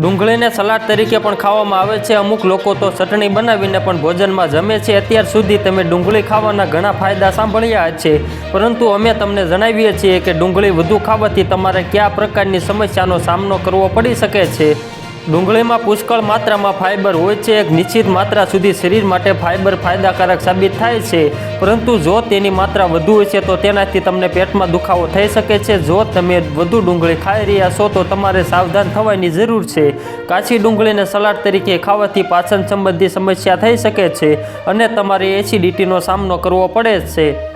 ડુંગળીને સલાડ તરીકે પણ ખાવામાં આવે છે. અમુક લોકો તો ચટણી બનાવીને પણ ભોજનમાં જમે છે. અત્યાર સુધી તમે ડુંગળી ખાવાના ઘણા ફાયદા સાંભળ્યા છે. પરંતુ અમે તમને જણાવીએ છીએ કે ડુંગળી વધુ ખાવાથી તમારે કયા પ્રકારની સમસ્યાનો સામનો કરવો પડી શકે છે? ડુંગળીમાં પુષ્કળ માત્રામાં ફાઇબર હોય છે. એક નિશ્ચિત માત્રા સુધી શરીર માટે ફાઇબર ફાયદાકારક સાબિત થાય છે. પરંતુ જો તેની માત્રા વધુ હોય છે, તો તેનાથી તમને પેટમાં દુખાવો થઈ શકે છે. જો તમે વધુ ડુંગળી ખાઈ રહ્યા છો, તો તમારે સાવધાન થવાની જરૂર છે. કાચી ડુંગળીને સલાડ તરીકે ખાવાથી પાચન સંબંધી સમસ્યા થઈ શકે છે અને તમારે એસિડિટીનો સામનો કરવો પડે છે.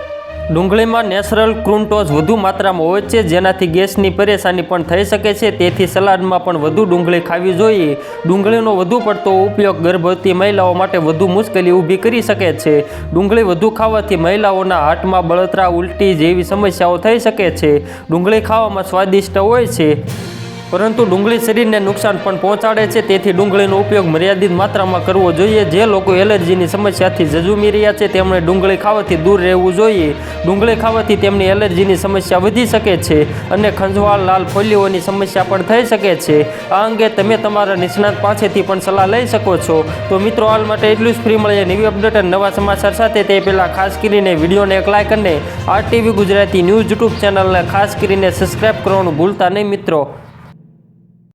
ડુંગળીમાં નેચરલ ક્રુન્ટોઝ વધુ માત્રામાં હોય છે, જેનાથી ગેસની પરેશાની પણ થઈ શકે છે. તેથી સલાડમાં પણ વધુ ડુંગળી ખાવી જોઈએ. ડુંગળીનો વધુ પડતો ઉપયોગ ગર્ભવતી મહિલાઓ માટે વધુ મુશ્કેલી ઊભી કરી શકે છે. ડુંગળી વધુ ખાવાથી મહિલાઓના હાર્ટમાં બળતરા, ઉલટી જેવી સમસ્યાઓ થઈ શકે છે. ડુંગળી ખાવામાં સ્વાદિષ્ટ હોય છે. પરંતુ ડુંગળી શરીરને નુકસાન પણ પહોંચાડે છે. તેથી ડુંગળીનો ઉપયોગ મર્યાદિત માત્રામાં કરવો જોઈએ. જે લોકો એલર્જીની સમસ્યાથી ઝઝૂમી રહ્યા છે, તેમણે ડુંગળી ખાવાથી દૂર રહેવું જોઈએ. ડુંગળી ખાવાથી તેમની એલર્જીની સમસ્યા વધી શકે છે અને ખંજવાળ, લાલ ફોલ્લીઓની સમસ્યા પણ થઈ શકે છે. આ અંગે તમે તમારા નિષ્ણાત પાસેથી પણ સલાહ લઈ શકો છો. તો મિત્રો, હાલ માટે એટલું જ. ફ્રી મળીએ નવી અપડેટ અને નવા સમાચાર સાથે. તે પહેલાં ખાસ કરીને વિડીયોને એક લાઇક અને આરટીવી ગુજરાતી ન્યૂઝ યુટ્યુબ ચેનલને ખાસ કરીને સબસ્ક્રાઇબ કરવાનું ભૂલતા નહીં મિત્રો.